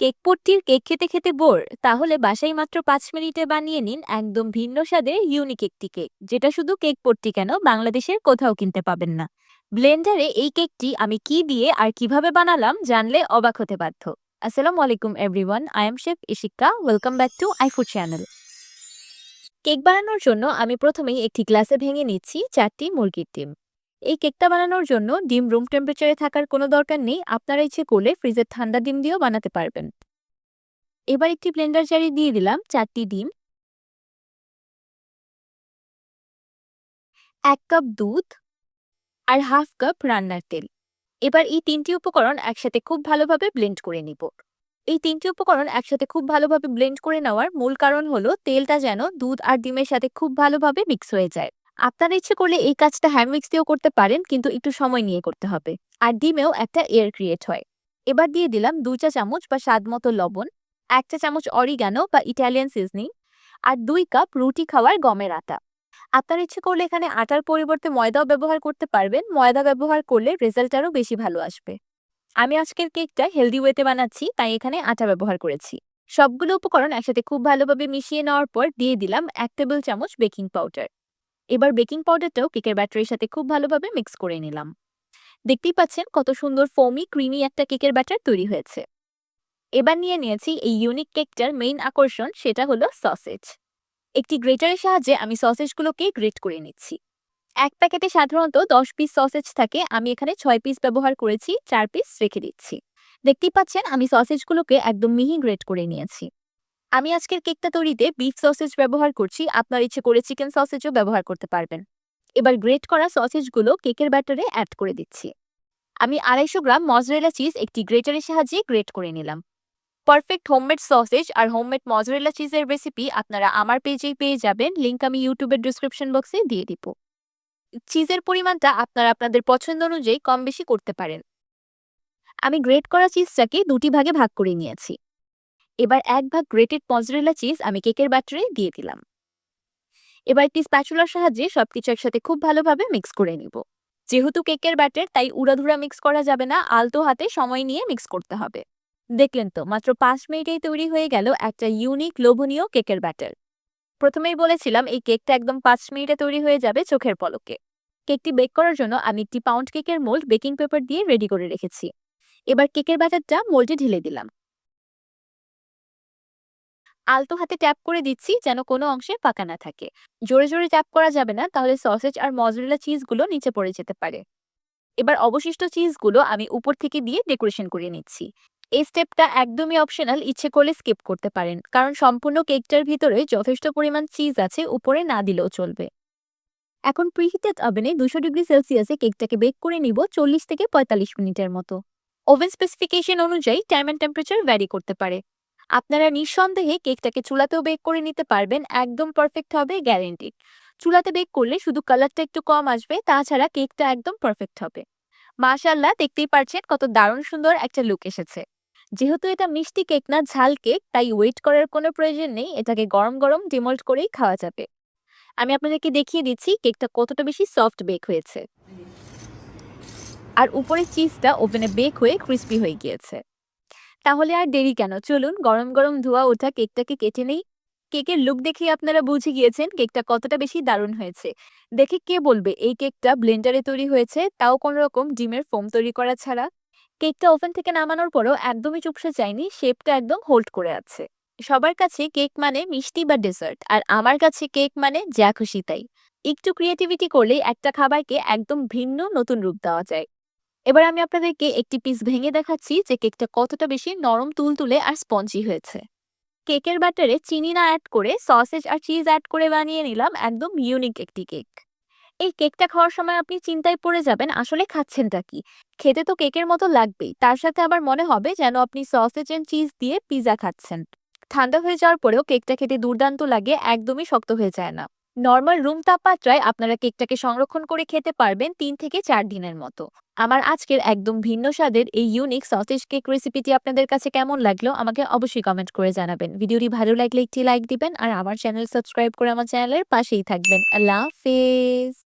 Cake পট্টির cake খেতে খেতে bore, তাহলে বাসায় মাত্র পাঁচ মিনিটে বানিয়ে নিন একদম ভিন্ন স্বাদের ইউনিক একটি কেক, যেটা শুধু কেক পট্টি কেন বাংলাদেশের কোথাও কিনতে পাবেন না। ব্লেন্ডারে এই কেকটি আমি কি দিয়ে আর কীভাবে বানালাম জানলে অবাক হতে বাধ্য। আসসালামু আলাইকুম everyone I'm chef Ishika welcome back to iFood channel cake বানানোর জন্য আমি প্রথমেই একটি গ্লাসে ভেঙে নিচ্ছি চারটি মুরগির ডিম। এই কেকটা বানানোর জন্য ডিম রুম টেম্পারেচারে থাকার কোনো দরকার নেই। আপনারা ইচ্ছে করলে ফ্রিজের ঠান্ডা ডিম দিয়েও বানাতে পারবেন। এবার একটি ব্লেন্ডার জারে দিয়ে দিলাম চারটি ডিম। এক কাপ দুধ আর হাফ কাপ রান্নার তেল। এবার এই তিনটি উপকরণ একসাথে খুব ভালোভাবে ব্লেন্ড করে নিব। এই তিনটি উপকরণ একসাথে খুব ভালোভাবে ব্লেন্ড করে নেওয়ার মূল কারণ হলো, তেলটা যেন দুধ আর ডিমের সাথে খুব ভালোভাবে মিক্স হয়ে যায়। আপনারা ইচ্ছে করলে এই কাজটা হ্যান্ড মিক্স দিয়েও করতে পারেন, কিন্তু একটু সময় নিয়ে করতে হবে। আর ডিমেও একটা এয়ার ক্রিয়েট হয়। এবার দিয়ে দিলাম দুই চা চামচ বা স্বাদ মতো লবণ, এক চা চামচ অরিগানো বা ইটালিয়ান সিজনিং, আর দুই কাপ রুটি খাওয়ার গমের আটা। আপনার ইচ্ছে করলে এখানে আটার পরিবর্তে ময়দাও ব্যবহার করতে পারবেন। ময়দা ব্যবহার করলে রেজাল্ট আরও বেশি ভালো আসবে। আমি আজকের কেকটা হেলদি ওয়েতে বানাচ্ছি, তাই এখানে আটা ব্যবহার করেছি। সবগুলো উপকরণ একসাথে খুব ভালোভাবে মিশিয়ে নেওয়ার পর দিয়ে দিলাম এক টেবিল চামচ বেকিং পাউডার। এবার বেকিং পাউডারটাও কেকের ব্যাটারির সাথে খুব ভালোভাবে মিক্স করে নিলাম। দেখতেই পাচ্ছেন কত সুন্দর ফোমি, ক্রিমি একটা কেকের ব্যাটার তৈরি হয়েছে। এবার নিয়ে নিয়েছি এই ইউনিক কেকটার মেইন আকর্ষণ, সেটা হলো সসেজ একটি গ্রেটারের সাহায্যে আমি সসেজগুলোকে গ্রেট করে নিচ্ছি। এক প্যাকেটে সাধারণত দশ পিস সসেজ থাকে, আমি এখানে ছয় পিস ব্যবহার করেছি, চার পিস রেখে দিচ্ছি। দেখতেই পাচ্ছেন আমি সসেজগুলোকে একদম মিহি গ্রেট করে নিয়েছি। আমি আজকের কেকটা তৈরিতে বিফ সসেজ ব্যবহার করছি। আপনার ইচ্ছে করে চিকেন সসেজও ব্যবহার করতে পারবেন। এবার গ্রেট করা সসেজগুলো কেকের ব্যাটারে অ্যাড করে দিচ্ছি। আমি আড়াইশো গ্রাম মজরেলা চিজ একটি গ্রেটারের সাহায্যে গ্রেট করে নিলাম। পারফেক্ট হোমমেড সসেজ আর হোমমেড মজরেলা চিজের রেসিপি আপনারা আমার পেজেই পেয়ে যাবেন। লিঙ্ক আমি ইউটিউবের ডিসক্রিপশন বক্সে দিয়ে দিব। চিজের পরিমাণটা আপনারা আপনাদের পছন্দ অনুযায়ী কম বেশি করতে পারেন। আমি গ্রেট করা চিজটাকে দুটি ভাগে ভাগ করে নিয়েছি। এবার এক ভাগ গ্রেটেড মজরেলা চিজ আমি কেকের ব্যাটারে দিয়ে দিলাম। এবার একটি স্প্যাচুলার সাহায্যে সবকিছু একসাথে খুব ভালোভাবে মিক্স করে নিব। যেহেতু কেকের ব্যাটার তাই উড়াধুরা মিক্স করা যাবে না, আলতো হাতে সময় নিয়ে মিক্স করতে হবে। দেখলেন তো, মাত্র পাঁচ মিনিটেই তৈরি হয়ে গেল একটা ইউনিক লোভনীয় কেকের ব্যাটার প্রথমেই বলেছিলাম এই কেকটা একদম পাঁচ মিনিটে তৈরি হয়ে যাবে চোখের পলকে। কেকটি বেক করার জন্য আমি একটি পাউন্ড কেকের মোল্ড বেকিং পেপার দিয়ে রেডি করে রেখেছি। এবার কেকের ব্যাটারটা মোল্ডে ঢেলে দিলাম। আলতো হাতে ট্যাপ করে দিচ্ছি যেন কোনো অংশে পাকা না থাকে। জোরে জোরে ট্যাপ করা যাবে না, তাহলে সসেজ আর মজরেলা চিজগুলো নিচে পড়ে যেতে পারে। এবার অবশিষ্ট চিজগুলো আমি উপর থেকে দিয়ে ডেকোরেশন করে নিচ্ছি। এই স্টেপটা একদমই অপশনাল ইচ্ছে করলে স্কিপ করতে পারেন। কারণ সম্পূর্ণ কেকটার ভিতরে যথেষ্ট পরিমাণ চিজ আছে, উপরে না দিলেও চলবে। এখন প্রিহিটেড ওভেনে দুশো ডিগ্রি সেলসিয়াসে কেকটাকে বেক করে নিব চল্লিশ থেকে পঁয়তাল্লিশ মিনিটের মতো। ওভেন স্পেসিফিকেশন অনুযায়ী টাইম অ্যান্ড টেম্পারেচার ভ্যারি করতে পারে। আপনারা নিঃসন্দেহে কেকটাকে চুলাতেও বেক করে নিতে পারবেন, একদম পারফেক্ট হবে গ্যারেন্টিড চুলাতে বেক করলে শুধু কালারটা একটু কম আসবে, তাছাড়া কেকটা একদম পারফেক্ট হবে। মাশাল্লাহ দেখতেই পারছেন কত দারুণ সুন্দর একটা লুক এসেছে। যেহেতু এটা মিষ্টি কেক না, ঝাল কেক, তাই ওয়েট করার কোনো প্রয়োজন নেই, এটাকে গরম গরম ডিমোল্ড করেই খাওয়া যাবে। আমি আপনাদেরকে দেখিয়ে দিচ্ছি কেকটা কতটা বেশি সফট বেক হয়েছে। আর উপরের চিজটা ওভেনে বেক হয়ে ক্রিস্পি হয়ে গিয়েছে। তাহলে আর দেরি কেন? চলুন, গরম গরম ধোয়া, ওঠা কেকটাকে কেটে নেই? কেকের লুক দেখে আপনারা বুঝে গিয়েছেন কেকটা কতটা বেশি দারুণ হয়েছে। দেখে কে বলবে, এই কেকটা ব্লেন্ডারে তৈরি হয়েছে, তাও কোনো রকম ডিমের ফোম তৈরি করা ছাড়া। কেকটা ওভেন থেকে নামানোর পরও একদমই চুপসে যায়নি শেপটা একদম হোল্ড করে আছে। সবার কাছে কেক মানে মিষ্টি বা ডেজার্ট আর আমার কাছে কেক মানে যা খুশি তাই। একটু ক্রিয়েটিভিটি করলেই একটা খাবারকে একদম ভিন্ন, নতুন রূপ দেওয়া যায়। এবার আমি আপনাদেরকে একটি পিস ভেঙে দেখাচ্ছি যে কেকটা কতটা বেশি নরম তুলতুলে আর স্পঞ্জি হয়েছে। কেকের ব্যাটারে চিনি না অ্যাড করে সসেজ আর চিজ অ্যাড করে বানিয়ে নিলাম একদম ইউনিক একটি কেক এই কেকটা খাওয়ার সময় আপনি চিন্তায় পড়ে যাবেন আসলে খাচ্ছেনটা কি? খেতে তো কেকের মতো লাগবেই, তার সাথে আবার মনে হবে যেন আপনি সসেজ এন্ড চিজ দিয়ে পিজা খাচ্ছেন। ঠান্ডা হয়ে যাওয়ার পরেও কেকটা খেতে দুর্দান্ত লাগে, একদমই শক্ত হয়ে যায় না। নর্মাল রুম তাপমাত্রায় আপনারা কেকটাকে সংরক্ষণ করে খেতে পারবেন তিন থেকে চার দিনের মতো। আমার আজকের একদম ভিন্ন স্বাদের এই ইউনিক সসেজ কেক রেসিপিটি আপনাদের কাছে কেমন লাগল আমাকে অবশ্যই কমেন্ট করে জানাবেন। ভিডিওটি ভালো লাগলে একটি লাইক দিবেন আর আমার চ্যানেল সাবস্ক্রাইব করে আমার চ্যানেলের পাশেই থাকবেন। আল্লাহ হাফেজ!